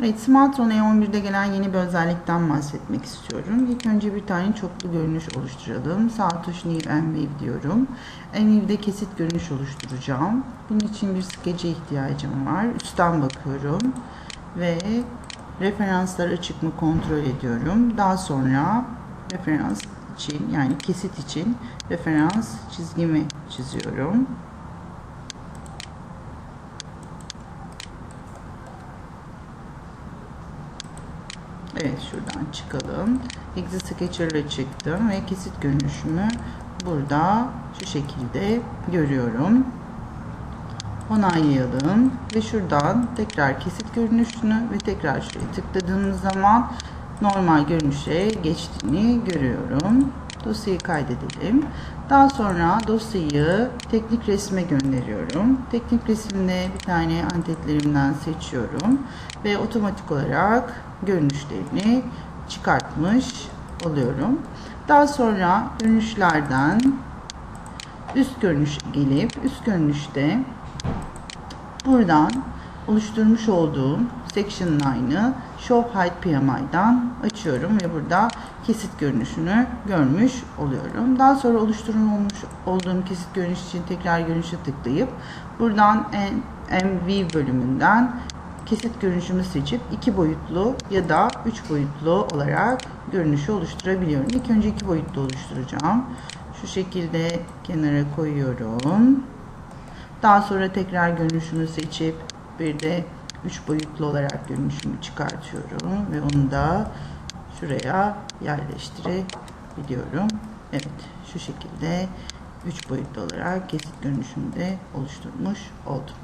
Evet, Smartron E11'de gelen yeni bir özellikten bahsetmek istiyorum. İlk önce bir tane çoklu görünüş oluşturalım. Sağ tuş New Enview diyorum. Enview'de kesit görünüş oluşturacağım. Bunun için bir skece ihtiyacım var. Üstten bakıyorum ve referanslar açık mı kontrol ediyorum. Daha sonra referans için yani kesit için referans çizgimi çiziyorum. Evet şuradan çıkalım. Exit Sketcher'la çıktım ve kesit görünüşümü burada şu şekilde görüyorum. Onaylayalım ve şuradan tekrar kesit görünüşünü ve tekrar şuraya tıkladığımız zaman normal görünüşe geçtiğini görüyorum. Dosyayı kaydedelim. Daha sonra dosyayı teknik resme gönderiyorum. Teknik resimde bir tane antetlerimden seçiyorum ve otomatik olarak görünüşlerini çıkartmış oluyorum. Daha sonra görünüşlerden üst görünüşe gelip üst görünüşte buradan oluşturmuş olduğum section line'ı Show Hide PMI'dan açıyorum ve burada kesit görünüşünü görmüş oluyorum. Daha sonra oluşturulmuş olduğum kesit görünüş için tekrar görünüşe tıklayıp buradan MV bölümünden kesit görünüşümü seçip iki boyutlu ya da üç boyutlu olarak görünüşü oluşturabiliyorum. İlk önce iki boyutlu oluşturacağım. Şu şekilde kenara koyuyorum. Daha sonra tekrar görünüşümü seçip bir de 3 boyutlu olarak görünüşümü çıkartıyorum ve onu da şuraya yerleştirebiliyorum. Evet şu şekilde 3 boyutlu olarak kesit görünüşümü de oluşturmuş oldum.